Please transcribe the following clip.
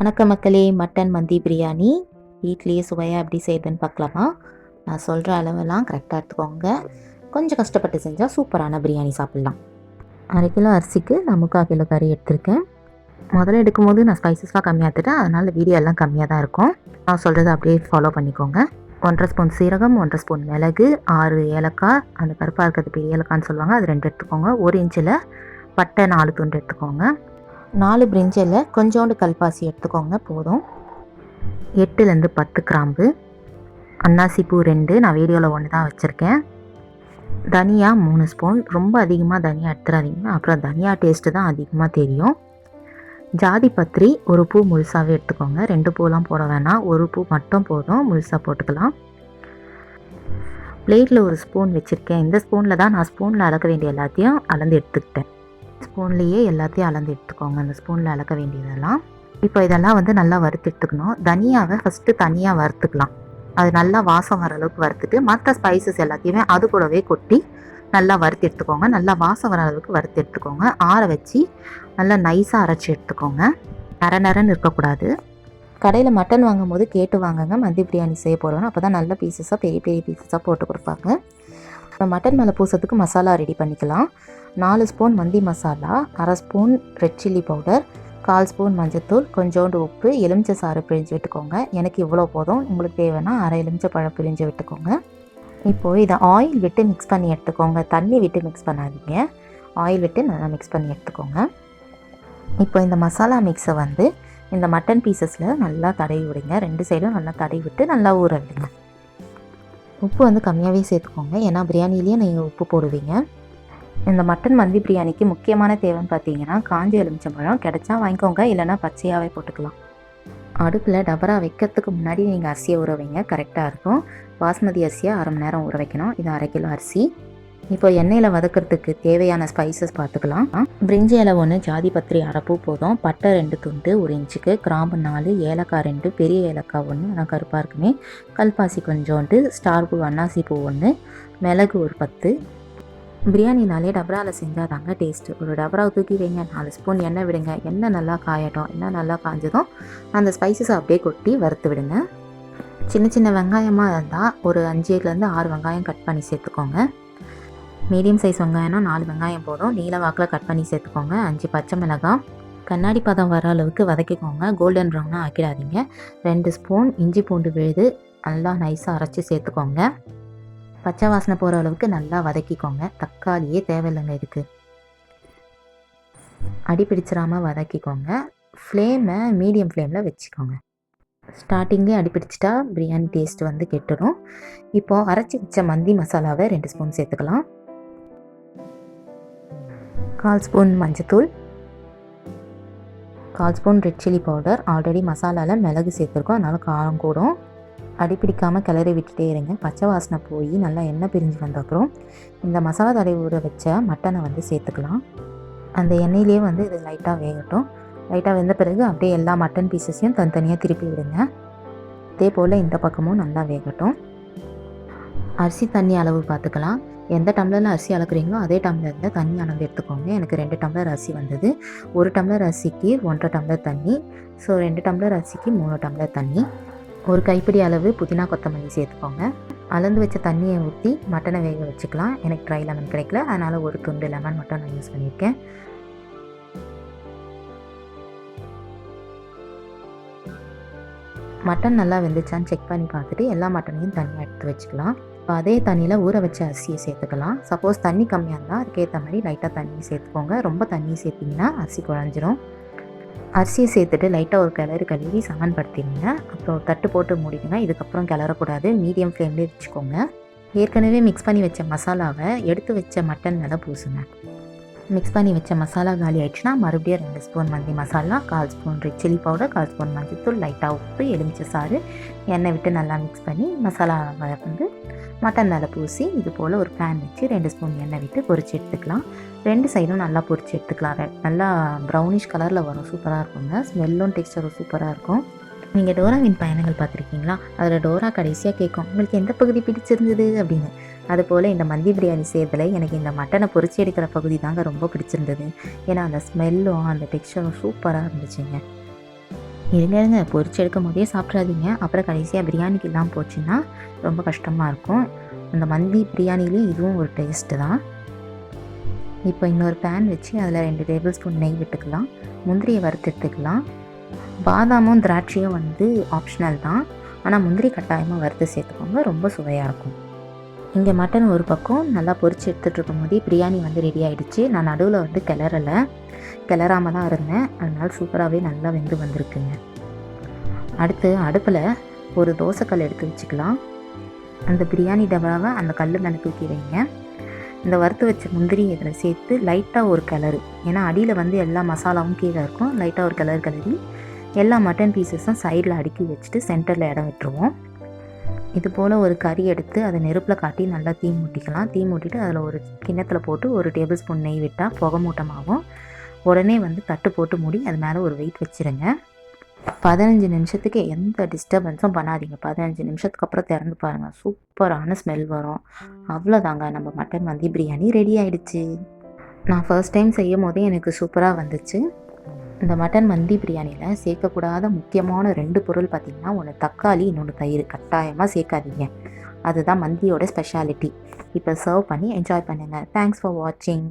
வணக்கம் மக்களே மட்டன் மந்தி பிரியாணி. வீட்லேயே சுவையாக எப்படி செய்யுதுன்னு பார்க்கலாமா? நான் சொல்கிற அளவெல்லாம் கரெக்டாக எடுத்துக்கோங்க. கொஞ்சம் கஷ்டப்பட்டு செஞ்சால் சூப்பரான பிரியாணி சாப்பிட்லாம். அரை கிலோ அரிசிக்கு நான் முக்கால் கிலோ கறி எடுத்திருக்கேன். முதல்ல எடுக்கும்போது நான் ஸ்பைசஸ்லாம் கம்மியாக எடுத்துட்டேன். அதனால் வீடியோ எல்லாம் கம்மியாக தான் இருக்கும். நான் சொல்கிறத அப்படியே ஃபாலோ பண்ணிக்கோங்க. ஒன்றரை ஸ்பூன் சீரகம் ஒன்றரை ஸ்பூன் மிளகு ஆறு ஏலக்காய். அந்த கருப்பாக இருக்கிறது பெரிய ஏலக்கான்னு சொல்லுவாங்க. அது ரெண்டு எடுத்துக்கோங்க. ஒரு இன்ச்சில் பட்டை நாலு துண்டு எடுத்துக்கோங்க. நாலு பிரிஞ்சில் கொஞ்சோண்டு கல்பாசி எடுத்துக்கோங்க போதும். எட்டுலேருந்து பத்து கிராம்பு. அன்னாசி பூ ரெண்டு நான் வீடியோவில் ஒன்று தான் வச்சுருக்கேன். தனியா மூணு ஸ்பூன் ரொம்ப அதிகமாக தனியா எடுத்துடாதீங்க அப்புறம் தனியா டேஸ்ட்டு தான் அதிகமாக தெரியும். ஜாதி பத்திரி ஒரு பூ முழுசாகவே எடுத்துக்கோங்க. ரெண்டு பூலாம் போட வேணாம். ஒரு பூ மட்டும் போதும். முழுசாக போட்டுக்கலாம். பிளேட்டில் ஒரு ஸ்பூன் வச்சுருக்கேன். இந்த ஸ்பூனில் தான் நான் ஸ்பூனில் அளக்க வேண்டிய எல்லாத்தையும் அளந்து எடுத்துக்கிட்டேன். ஸ்பூன்லேயே எல்லாத்தையும் அளந்து எடுத்துக்கோங்க. அந்த ஸ்பூனில் அளக்க வேண்டியதெல்லாம். இப்போ இதெல்லாம் வந்து நல்லா வறுத்து எடுத்துக்கணும். தனியாவை ஃபஸ்ட்டு தனியாக வறுத்துக்கலாம். அது நல்லா வாசம் வர அளவுக்கு வறுத்துட்டு மற்ற ஸ்பைசஸ் எல்லாத்தையுமே அது கூடவே கொட்டி நல்லா வறுத்து எடுத்துக்கோங்க. நல்லா வாசம் வர அளவுக்கு வறுத்து எடுத்துக்கோங்க. ஆற வச்சு நல்லா நைஸாக அரைச்சி எடுத்துக்கோங்க. நர நரன்னு இருக்கக்கூடாது. கடையில் மட்டன் வாங்கும் போது கேட்டு வாங்குங்க. மந்தி பிரியாணி செய்ய போகிறோம் அப்போ தான் நல்ல பீசஸாக பெரிய பெரிய பீசஸாக போட்டு கொடுப்பாங்க. அப்புறம் மட்டன் மேலே பூசத்துக்கு மசாலா ரெடி பண்ணிக்கலாம். நாலு ஸ்பூன் மந்தி மசாலா அரை ஸ்பூன் ரெட் சில்லி பவுடர் கால் ஸ்பூன் மஞ்சத்தூள் கொஞ்சோண்டு உப்பு எலுமிச்சை சாறு பிழிஞ்சு விட்டுக்கோங்க. எனக்கு இவ்வளோ போதும். உங்களுக்கு தேவைன்னா அரை எலுமிச்சை பழம் பிழிஞ்சு விட்டுக்கோங்க. இப்போது இதை ஆயில் விட்டு மிக்ஸ் பண்ணி எடுத்துக்கோங்க. தண்ணி விட்டு மிக்ஸ் பண்ணாதீங்க. ஆயில் விட்டு நல்லா மிக்ஸ் பண்ணி எடுத்துக்கோங்க. இப்போ இந்த மசாலா மிக்ஸை வந்து இந்த மட்டன் பீசஸில் நல்லா தடவி விடுங்க. ரெண்டு சைடும் நல்லா தடவி விட்டு நல்லா ஊற விடுங்க. உப்பு வந்து கம்மியாகவே சேர்த்துக்கோங்க. ஏன்னா பிரியாணிலேயே நீங்கள் உப்பு போடுவீங்க. இந்த மட்டன் மந்தி பிரியாணிக்கு முக்கியமான தேவைன்னு பார்த்தீங்கன்னா காஞ்ச எலுமிச்சம்பழம் கிடைச்சா வாங்கிக்கோங்க இல்லைன்னா பச்சையாகவே போட்டுக்கலாம். அடுப்பில் டபரா வைக்கிறதுக்கு முன்னாடி நீங்கள் அரிசியை ஊற வைங்க கரெக்டாக இருக்கும். பாஸ்மதி அரிசியை அரை மணி நேரம் ஊற வைக்கணும். இது அரை கிலோ அரிசி. இப்போ எண்ணெயில் வதக்கிறதுக்கு தேவையான ஸ்பைசஸ் பார்த்துக்கலாம். பிரிஞ்சி இலை ஒன்று ஜாதி பத்திரி அரைப்பூ போதும். பட்டை ரெண்டு துண்டு ஒரு இன்ச்சுக்கு. கிராம்பு நாலு ஏலக்காய் ரெண்டு பெரிய ஏலக்காய் ஒன்று அதான் கருப்பாக இருக்குமே. கல்பாசி கொஞ்சோண்டு ஸ்டார் பூ அன்னாசி பூ ஒன்று மிளகு ஒரு பத்து பிரியாணினாலே டபராவில் செஞ்சால் தாங்க டேஸ்ட்டு ஒரு டபராவை தூக்கி வைங்க நாலு ஸ்பூன் எண்ணெய் விடுங்க. எண்ணெய் நல்லா காயட்டும். எண்ணெய் நல்லா காஞ்சதும் அந்த ஸ்பைசஸ் அப்படியே கொட்டி வறுத்து விடுங்க. சின்ன சின்ன வெங்காயமாக இருந்தால் ஒரு அஞ்சுலேருந்து ஆறு வெங்காயம் கட் பண்ணி சேர்த்துக்கோங்க. மீடியம் சைஸ் வெங்காயம்னா நாலு வெங்காயம் போதும். நீல வாக்கில் கட் பண்ணி சேர்த்துக்கோங்க. அஞ்சு பச்சை மிளகாய். கண்ணாடி பதம் வர அளவுக்கு வதக்கிக்கோங்க. கோல்டன் ப்ரௌனாக ஆக்கிடாதீங்க. ரெண்டு ஸ்பூன் இஞ்சி பூண்டு விழுது நல்லா நைஸாக அரைச்சி சேர்த்துக்கோங்க. பச்சை வாசனை போகிற அளவுக்கு நல்லா வதக்கிக்கோங்க. தக்காளியே தேவையில்லைங்க இதுக்கு. அடி பிடிச்சிடாமல் வதக்கிக்கோங்க. ஃப்ளேமை மீடியம் ஃப்ளேமில் வச்சுக்கோங்க. ஸ்டார்டிங்லேயே அடி பிடிச்சிட்டா பிரியாணி டேஸ்ட் வந்து கெட்டுடும் இப்போது அரைச்சி வச்ச மந்தி மசாலாவை ரெண்டு ஸ்பூன் சேர்த்துக்கலாம். கால் ஸ்பூன் மஞ்சத்தூள். கால் spoon red chilli powder already மசாலாவில் மிளகு சேர்த்துருக்கோம். அதனால் காரம் கூடும். அடிப்பிடிக்காமல் கிளறி விட்டுட்டே இருங்க. பச்சை வாசனை போய் நல்லா எண்ணெய் பிரிஞ்சு வந்த அப்புறம் இந்த மசாலா தடவை ஊற வச்ச மட்டனை வந்து சேர்த்துக்கலாம். அந்த எண்ணெயிலே வந்து இது லைட்டாக வேகட்டும். லைட்டாக வெந்த பிறகு அப்படியே எல்லா மட்டன் பீசஸையும் தனித்தனியாக திருப்பி விடுங்க. அதே போல் இந்த பக்கமும் நல்லா வேகட்டும். அரிசி தண்ணி அளவு பார்த்துக்கலாம். எந்த டம்ளரில் அரிசி அளக்குறீங்களோ அதே டம்ளரில் தண்ணி அளந்து எடுத்துக்கோங்க. எனக்கு ரெண்டு டம்ளர் அரிசி வந்தது. ஒரு டம்ளர் அரிசிக்கு ஒன்றரை டம்ளர் தண்ணி. ஸோ ரெண்டு டம்ளர் அரிசிக்கு மூணு டம்ளர் தண்ணி. ஒரு கைப்பிடி அளவு புதினா கொத்தமல்லி சேர்த்துக்கோங்க. அளந்து வச்ச தண்ணியை ஊற்றி மட்டனை வேக வச்சுக்கலாம். எனக்கு ட்ரை லெமன் கிடைக்கல. அதனால் ஒரு துண்டு லெமன் மட்டும் நான் யூஸ் பண்ணியிருக்கேன். மட்டன் நல்லா வெந்துச்சான்னு செக் பண்ணி பார்த்துட்டு எல்லா மட்டனையும் தனியாக எடுத்து வச்சுக்கலாம். இப்போ அதே தண்ணியில் ஊற வச்ச அரிசியை சேர்த்துக்கலாம். சப்போஸ் தண்ணி கம்மியாக இருந்தால் அதுக்கேற்ற மாதிரி லைட்டாக தண்ணி சேர்த்துக்கோங்க. ரொம்ப தண்ணி சேர்த்திங்கன்னா அரிசி குழஞ்சிரும். அரிசியை சேர்த்துட்டு லைட்டாக ஒரு கிளறு கழுவி சமன்படுத்திடுங்க. அப்புறம் தட்டு போட்டு மூடிடுங்க. இதுக்கப்புறம் கிளறக்கூடாது. மீடியம் ஃப்ளேம்லேயே வச்சுக்கோங்க ஏற்கனவே மிக்ஸ் பண்ணி வச்ச மசாலாவை எடுத்து வச்ச மட்டன் மேலே பூசுங்க. மிக்ஸ் பண்ணி வச்ச மசாலா காலி ஆயிடுச்சுன்னா மறுபடியும் ரெண்டு ஸ்பூன் மந்தி மசாலா கால் ஸ்பூன் ரெட் சில்லி பவுடர் கால் ஸ்பூன் மஞ்சத்தூள் லைட்டாக உப்பு எலுமிச்சை சாறு. எண்ணெய் விட்டு நல்லா மிக்ஸ் பண்ணி மசாலா வந்து மட்டன் மேலே பூசி இது போல் ஒரு பேன் வச்சு ரெண்டு ஸ்பூன் எண்ணெய் விட்டு பொரிச்சு எடுத்துக்கலாம். ரெண்டு சைடும் நல்லா பொரிச்சு எடுத்துக்கலாம். நல்லா ப்ரௌனிஷ் கலரில் வரும். சூப்பராக இருக்குங்க. ஸ்மெல்லும் டெக்ஸ்டரும் சூப்பராக இருக்கும். நீங்கள் டோராவின் பயணங்கள் பார்த்துருக்கீங்களா? அதில் டோரா கடைசியாக கேட்கும் உங்களுக்கு எந்த பகுதி பிடிச்சிருந்தது? அப்படின்னு. அதுபோல் இந்த மந்தி பிரியாணி செய்யறதுல எனக்கு இந்த மட்டனை பொறிச்சு எடுக்கிற பகுதி தாங்க ரொம்ப பிடிச்சிருந்தது. ஏன்னா அந்த ஸ்மெல்லும் அந்த டெக்ஸ்டரும் சூப்பராக இருந்துச்சுங்க. இருங்க இருங்க பொறிச்சு எடுக்கும் போதே சாப்பிட்றாதீங்க அப்புறம் கடைசியாக பிரியாணிக்கு இல்லாமல் போச்சுன்னா ரொம்ப கஷ்டமாக இருக்கும். அந்த மந்தி பிரியாணிலேயும் இதுவும் ஒரு டேஸ்ட்டு தான். இப்போ இன்னொரு பேன் வச்சு அதில் ரெண்டு டேபிள் ஸ்பூன் நெய் விட்டுக்கலாம். முந்திரியை வறுத்து எடுத்துக்கலாம். பாதாமும் திராட்சையும் வந்து ஆப்ஷனல் தான். ஆனால் முந்திரி கட்டாயமாக வறுத்து சேர்த்துக்கோங்க. ரொம்ப சுவையாக இருக்கும். இங்கே மட்டன் ஒரு பக்கம் நல்லா பொறிச்சு எடுத்துகிட்டு இருக்கும்போதே பிரியாணி வந்து ரெடி ஆகிடுச்சு நான் நடுவில் வந்து கிளறலை. கிளறாமல் தான் இருந்தேன். அதனால் சூப்பராகவே நல்லா வெந்து வந்திருக்குங்க. அடுத்து அடுப்பில் ஒரு தோசைக்கல் எடுத்து வச்சுக்கலாம். அந்த பிரியாணி டபாவை அந்த கல் மேலே தூக்கி வைங்க. இந்த வறுத்து வச்ச முந்திரி இதில் சேர்த்து லைட்டாக ஒரு கிளறு. ஏன்னா அடியில் வந்து எல்லா மசாலாவும் கீழே இருக்கும். லைட்டாக ஒரு கிளறு கிளறி எல்லா மட்டன் பீசஸும் சைடில் அடுக்கி வச்சுட்டு சென்டரில் இடம் விட்டுருவோம். இது போல் ஒரு கறி எடுத்து அதை நெருப்பில் காட்டி நல்லா தீ மூட்டிக்கலாம். தீ மூட்டிட்டு அதில் ஒரு கிண்ணத்தில் போட்டு ஒரு டேபிள் ஸ்பூன் நெய் விட்டால் புகை மூட்டமாகும். உடனே வந்து தட்டு போட்டு மூடி அது மேலே ஒரு வெயிட் வச்சுருங்க. பதினஞ்சு நிமிஷத்துக்கு எந்த டிஸ்டர்பன்ஸும் பண்ணாதீங்க. பதினஞ்சு நிமிஷத்துக்கு அப்புறம் திறந்து பாருங்கள் சூப்பரான ஸ்மெல் வரும். அவ்வளோதாங்க நம்ம மட்டன் மந்தி பிரியாணி ரெடி ஆயிடுச்சு. நான் ஃபர்ஸ்ட் டைம் செய்யும் போதே எனக்கு சூப்பராக வந்துச்சு. இந்த மட்டன் மந்தி பிரியாணியில் சேர்க்கக்கூடாத முக்கியமான ரெண்டு பொருள் பார்த்திங்கன்னா ஒன்று தக்காளி இன்னொன்று தயிர். கட்டாயமாக சேர்க்காதீங்க. அதுதான் மந்தியோட ஸ்பெஷாலிட்டி இப்போ சர்வ் பண்ணி என்ஜாய் பண்ணுங்கள் தேங்க்ஸ் ஃபார் வாட்சிங்